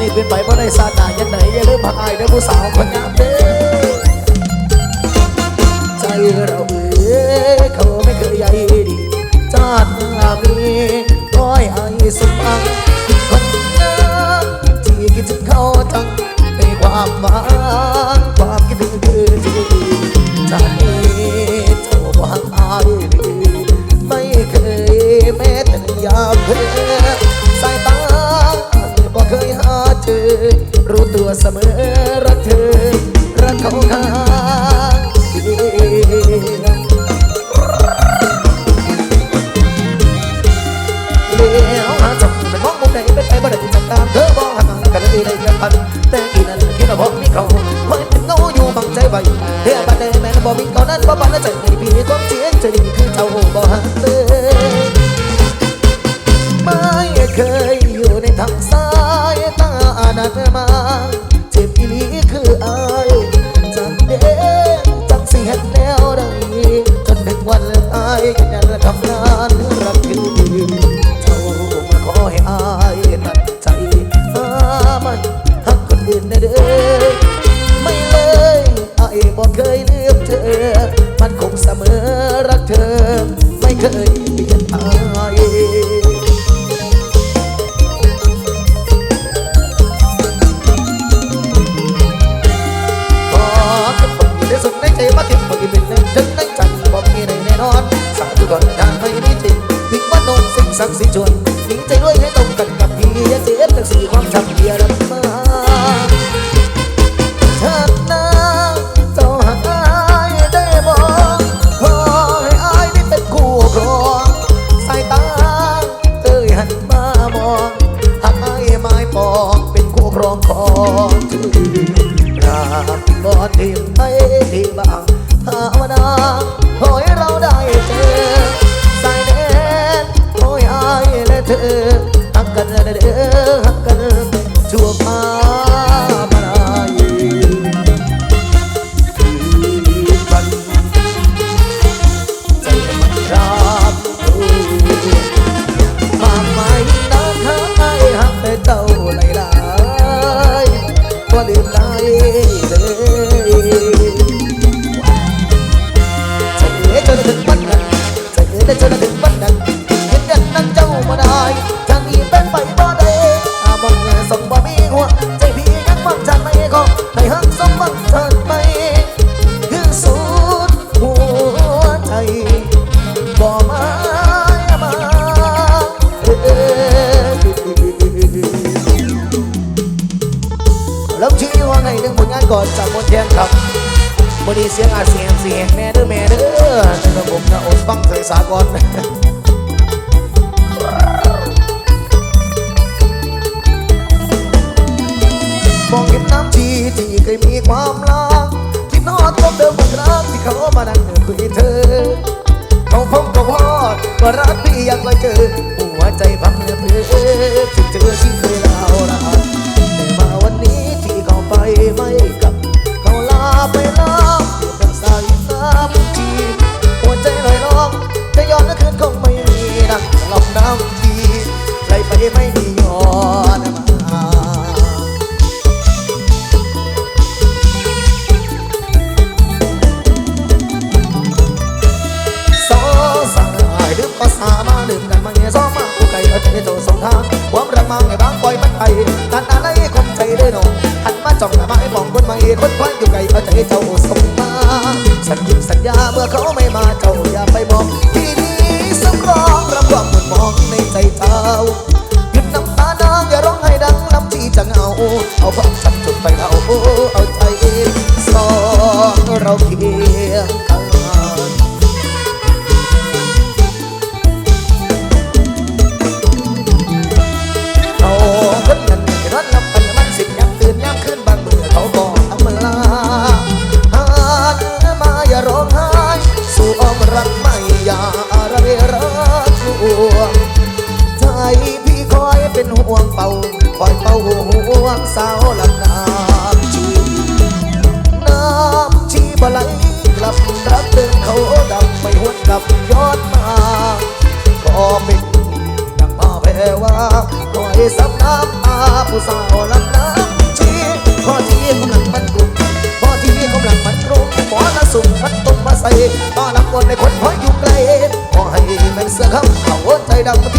นี่เป็นไปเพราะได้สาหนายันไหนอย่าลืมพักอายเด็กผู้สาวคนงามเด้อใจเราเอ้เขาไม่เคยใหญ่ดีจัดมีร้อยไอสมังคนงามที่คิดถึงเขาจังในความหวังความคิดถึงคือจริงใจเจ้าหวังอายไม่เคยแม้แต่ยามเพื่อ วเสมอรักเธอ รักเขาข้างเลี้ยวหาจับมองมุมไหนเป็นไปบ่ได้จับตามเธอมองหากันเลยได้กันพันแต่อีนั้นคิดว่าอกมีเขาไม่เป็นเงาอยู่บังใจไว้เฮียบ้านแดงแม่นบ่มีเขานั้นบ่บ้านใจในปีนี้ควาเสียงจะดีคือเจ้าบ่หักเ trời ơi có cái phần gì để dùng đánh thế bắt thêm một cái mình chân đánh chẳng bóng như này nên non sáng tư còn đang hơi đi tìm mình sinh sang sinh chuột ดีเสียงอาเสียงเสียงแม่ด้วยแม่ด้อฉันระบบนะอดฟังเสียงสากลมองเห็นน้ำที่ที่เคยมีความรักคิดนอดพบเดิมบางรักที่เขามานั่งคุยเธอเขาพบกับพอดว่ารักพี่อยากมาเจอหัวใจพังเพื่อถึงเจอที่เคยเราเราแต่มาวันนี้ที่เขาไปไม่กลับเขาลาไปแล้ว karaokê เ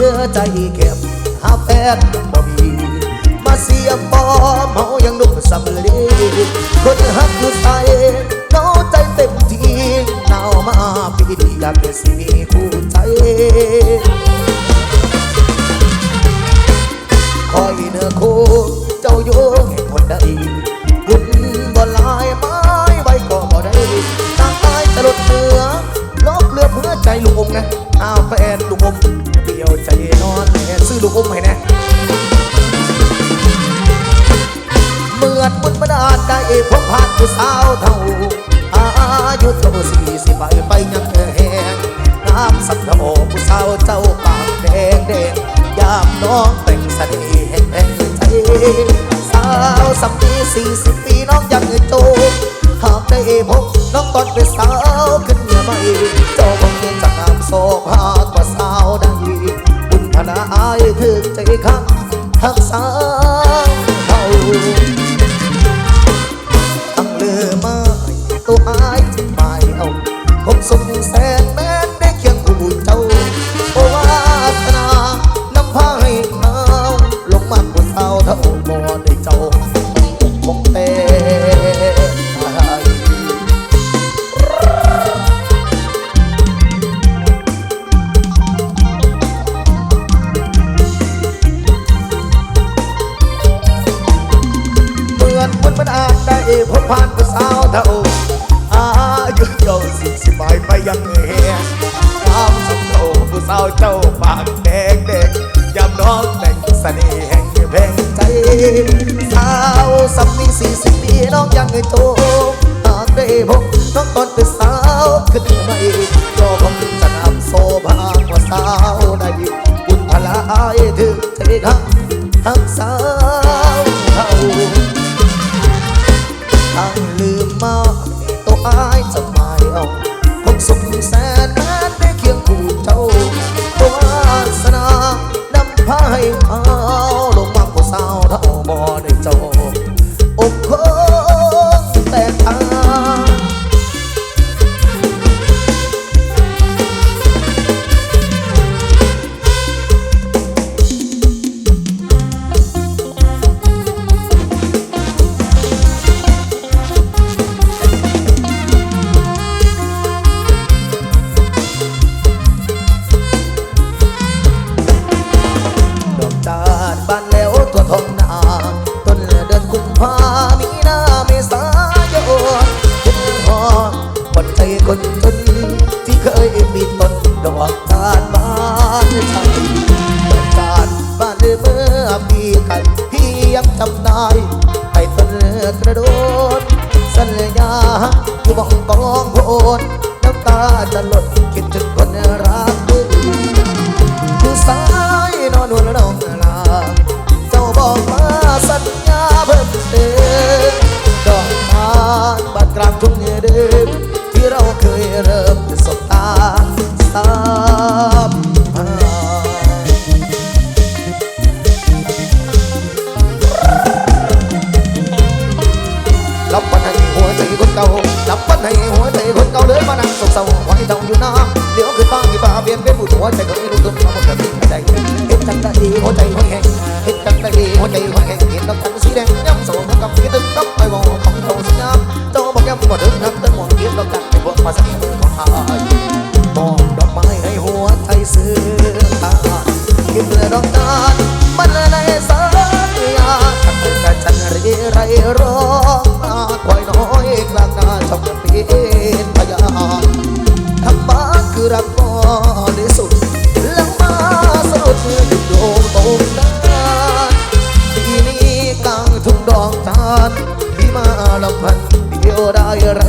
ลือใจเก็บหาแฟนบ่มีมาเสียบอเมายังนุ่มสำลีคนหักอยู่ใส่เนาใจเต็มที่หนาวมาปีนี้อยากเป็นสิมีคู่ใจคอยเนื้อคู่เจ้าโยงให้คนใดบุญบ่หลายไม้ไว้ก็บ่ได้ตางตายตลดเนื้อลบเลือเพื่อใจลูกอมนะอาแฟนลูกอม ใจนอนแม่ซื้อลูกอมให้แนะเมื่อนบุญบันดาลได้พบผ่านผู้สาวเท่า อายุเท่าสี่สิบไปไปยังแหงน้ำสักโอผู้สาวเจ้าปากแดงแดงยามน้องแต่งเสน่ห์แห่งแห่งใจสาวสักปีสี่สิบปีน้องยังโจหากได้พบน้องตอนเป็นสาวขึ้นเมื่อไม่เจ้าคงเป็นจากงามโซภากว่า นาอายถึงใจข้างหักษาเขา เจ้าปากแดงแดงยำน้องแต่งเสน่ห์แห่งเพลงใจสาวสัมนีสี่สิบปีน้องยังไม่โตหากได้พบน้องตอนเป็นสาวขึ้นไม่รอผมจะนำโซภาว่าสาวได้บุญพลาอายถึงใจทักทักสาวเท่าทางลืมมาตัวอายจะไม่เอาคงสุขแสน เก่ารับปันให้หัวใจคนเก่าเลยมานั่งสกเศร้าไว้เจ้าอยู่น้ำเดี๋ยวคือฟ้าที่ฟ้าเปลี่ยนเป็นผู้หัวใจก็ไม่รู้ตัวมาหมดแบบนี้ใจเห็นจังได้หัวใจหัวแข็งเห็นจังได้หัวใจหัวแข็งเห็นดอกจันสีแดงย้ำโซ่กับคิดถึงดอก รับก็ได้สุดลังมาสนุดโด่งตรงดานปีนี้กลางทุ่งดอกจานพี่มาลำพันเดียวได้ไร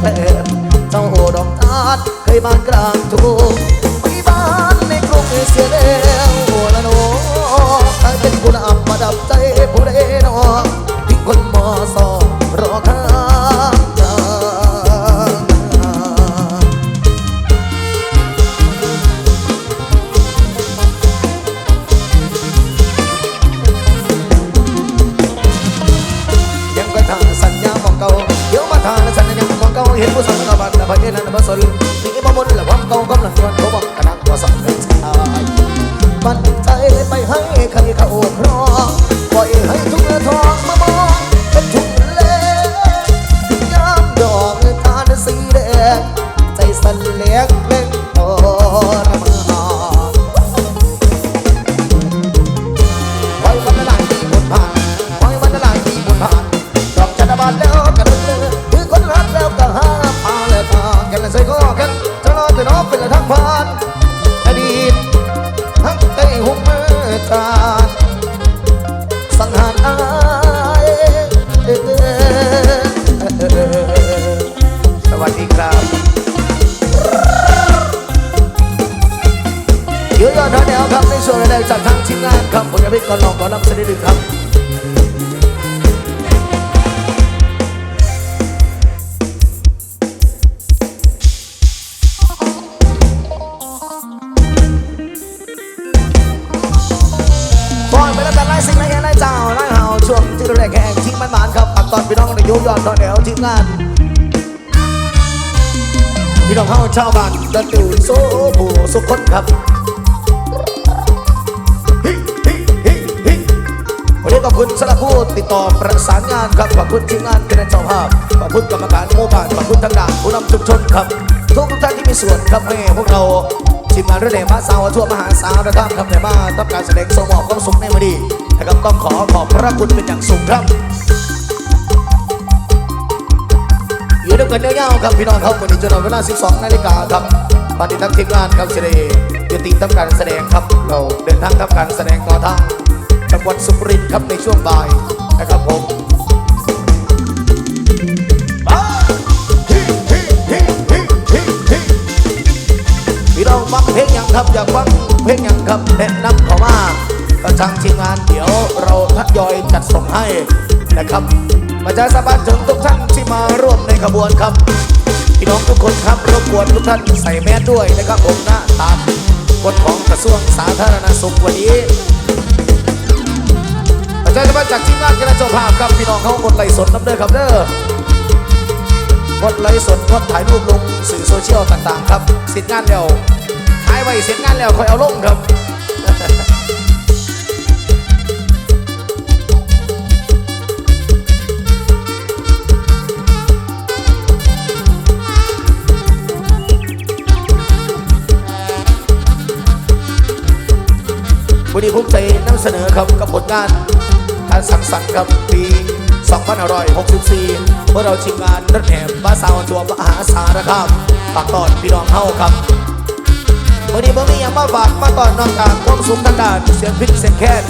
แปดเจ้าดอกจานเคยบานกลางทุ่งไม่บ้านในกรุงเสียแล้วโอละโนเป็นกุหลาบประดับใจผู้เล่ เป็นก่อนลองก่อนนำเสนอดึงครับบอยไปแล้วกันไล่สิ่งไล่แห่ไล่เจ้าไล่เฮาช่วงที่เราแรกแห่งทิ้งมันหมานครับปักตอนพี่น้องในยุยอดตอนแนวทีมงานพี่น้องเฮาชาวบ้านดินตื่นโซ่ผู้สุขคนครับ ขอบคุณสำหรับผู้ติดต่อประสานงานครับขอบคุณทีมงานคณะเจ้าภาพขอบคุณกรรมการหมู่บ้านขอบคุณทางด่านผู้นำชุมชนครับทุกท่านที่มีส่วนครับให้พวกเราทีมงานเรื่องเล่มาสาวทั่วมหาสารคามครับในมาทำการแสดงสมอบความสุขในวันนี้นะครับต้องขอขอบพระคุณเป็นอย่างสูงครับอยู่ด้วยกันยาวครับพี่น้องครับวันนี้จนถึงเวลา 12 นาฬิกาครับปฏิทักทีมงานครับจะได้ยุติทำการแสดงครับเราเดินทางทำการแสดงต่อทาง งหวัดสุรินทร์ครับในช่วงบ่ายนะครับผมพี่น้องฟังเพลงยังครับอยากฟังเพลงยังครับแนะนำเข้ามาก็ทางทีมงานเดี๋ยวเราทยอยจัดส่งให้นะครับประชาสัมพันธ์ถึงทุกท่านที่มาร่วมในขบวนครับพี่น้องทุกคนครับรบกวนทุกท่านใส่แมสด้วยนะครับผมหน้าตามกฎของกระทรวงสาธารณสุขวันนี้ ประชาสัมพันจากทีมงานคณะเจ้าภาพครับพี่น้องเขากดไลค์สดน้ำเด้อครับเด้อกดไลค์สดกดถ่ายรูปลงสื่อโซเชียลต่างๆ ครับเสร็จงานแล้วถ่ายไว้เสร็จงานแล้วค่อยเอาลงครับวันนี้ผมใจนำเสนอครับกับผลงาน การสังสรรค์ครับปี 2564 เมื่อเราชิมงานรถแห่บ้าสาวตัวมหาสารคามฝากตอนพี่น้องเฮาครับวันนี้ผมมีอย่างมาฝากมาตอนนอกจากความสุขทางด้านเสียงพิษเสียงแค้น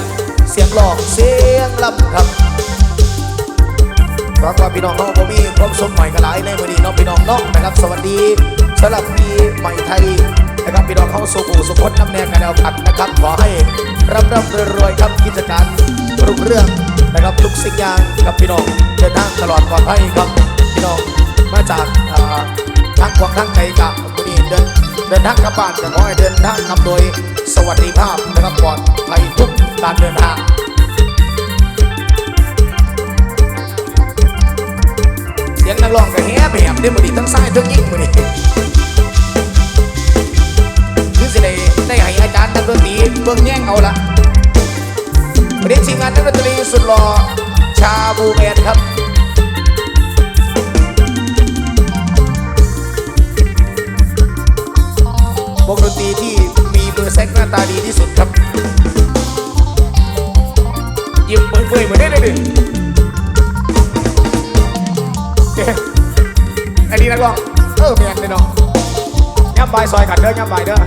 เสียงหลอกเสียงลำครับหวังว่าพี่น้องเขาผมมีความสุขใหม่กันหลายในวันนี้น้องพี่น้องน้องนะครับ สวัสดีสำหรับปีใหม่ไทยนะครับพี่น้องเขาสุขุสุขคนน้ำแนงกันแล้วกันนะครับขอให้ ร่ำร่ำรวยๆครับกิจการรุ่งเรื่องนะครับทุกสิ่งอย่างกับพี่น้องเดินทางตลอดปลอดภัยครับพี่น้องมาจากอ่าทางกวางทางไกลกับวันนี้เดินเดินทางกลับบ้านก็ขอให้เดินทางกับโดยสวัสดิภาพนะครับปลอดภัยทุกการเดินทางเสียงนักร้องก็แฮบแหบเดี๋ยวมือดีทั้งซ้ายทั้งยิงมือดีคือสิได้ได้ให้อาจารย์ นักดนตรีเบิ่งแย่งเอาละวันนี้ทีมงานนักดนตรีสุดหล่อชาบูแมนครับวงดนตรีที่มีมือแซกหน้าตาดีที่สุดครับยิ้มเปื่อยๆเหมือนได้เลยดิเอ๊ะอันนี้นักร้องเออแมนเลยเนาะย่ำบายซอยกันเด้อย่ำบายเด้อ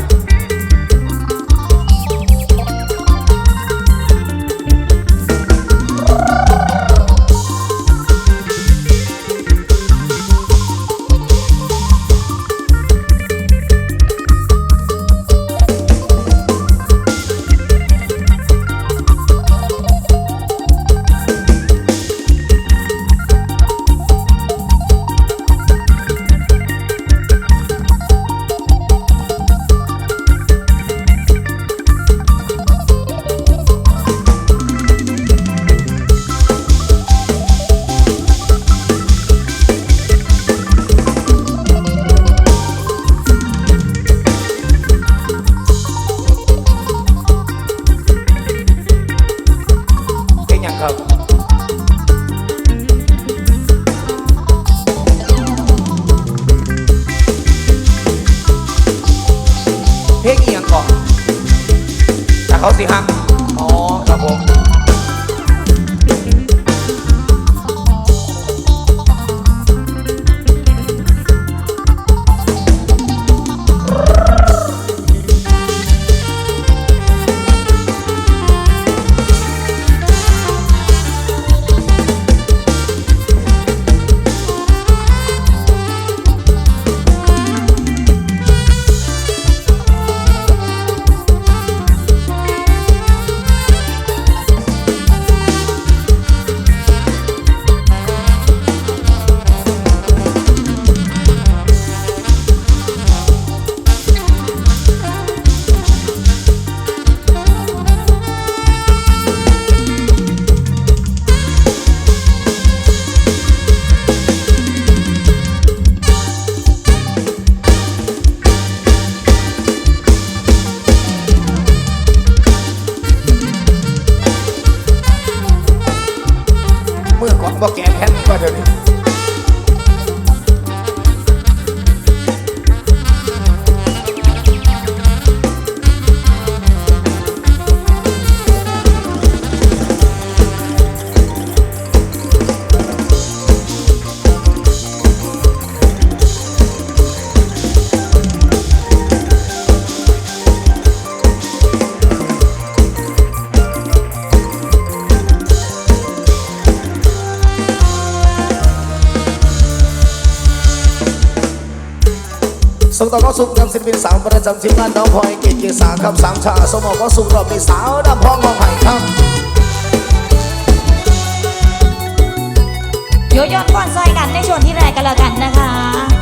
เขาสิฮัก อ๋อ ครับผม ศิลปินสาวประจำทีมงานน้องพลอยเกตเกียรติสาคำสามชาสมองก็สู่รอบมีสาวดำพองมองไผ่ครับโยยอนก่อนซอยกันในช่วงที่แรกกันแล้วกันนะคะ